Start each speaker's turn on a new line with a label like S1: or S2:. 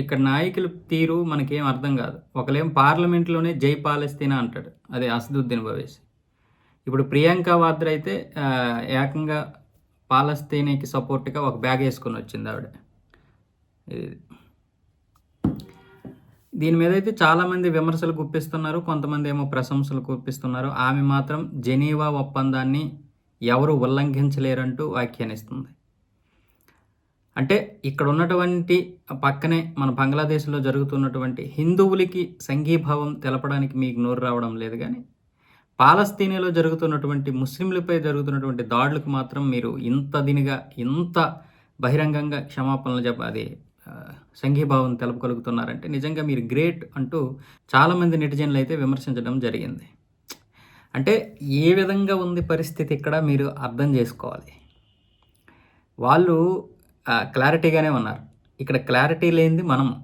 S1: ఇక్కడ నాయకుల తీరు మనకేం అర్థం కాదు. ఒకలేం పార్లమెంట్లోనే జై పాలస్తీనా అంటాడు. అదే అసదుద్దీన్ భవేష్ ఇప్పుడు ప్రియాంక వాద్ర అయితే ఏకంగా పాలస్తీనాకి సపోర్ట్గా ఒక బ్యాగ్ వేసుకొని వచ్చింది ఆవిడ. ఇది దీని మీద అయితే చాలామంది విమర్శలు గుప్పిస్తున్నారు. కొంతమంది ఏమో ప్రశంసలు గుప్పిస్తున్నారు. ఆమె మాత్రం జెనీవా ఒప్పందాన్ని ఎవరు ఉల్లంఘించలేరంటూ వ్యాఖ్యానిస్తుంది. అంటే ఇక్కడ ఉన్నటువంటి పక్కనే మన బంగ్లాదేశ్లో జరుగుతున్నటువంటి హిందువులకి సంఘీభావం తెలపడానికి మీకు నోరు రావడం లేదు కానీ పాలస్తీనాలో జరుగుతున్నటువంటి ముస్లింలపై జరుగుతున్నటువంటి దాడులకు మాత్రం మీరు ఇంత దినిగా ఇంత బహిరంగంగా క్షమాపణలు చెప్ప అది సంఘీభావం తెలపగలుగుతున్నారంటే నిజంగా మీరు గ్రేట్ అంటూ చాలామంది నెటిజన్లు అయితే విమర్శించడం జరిగింది. అంటే ఏ విధంగా ఉంది పరిస్థితి ఇక్కడ మీరు అర్థం చేసుకోవాలి. వాళ్ళు క్లారిటీగానే ఉన్నారు. ఇక్కడ క్లారిటీ లేనిది మనం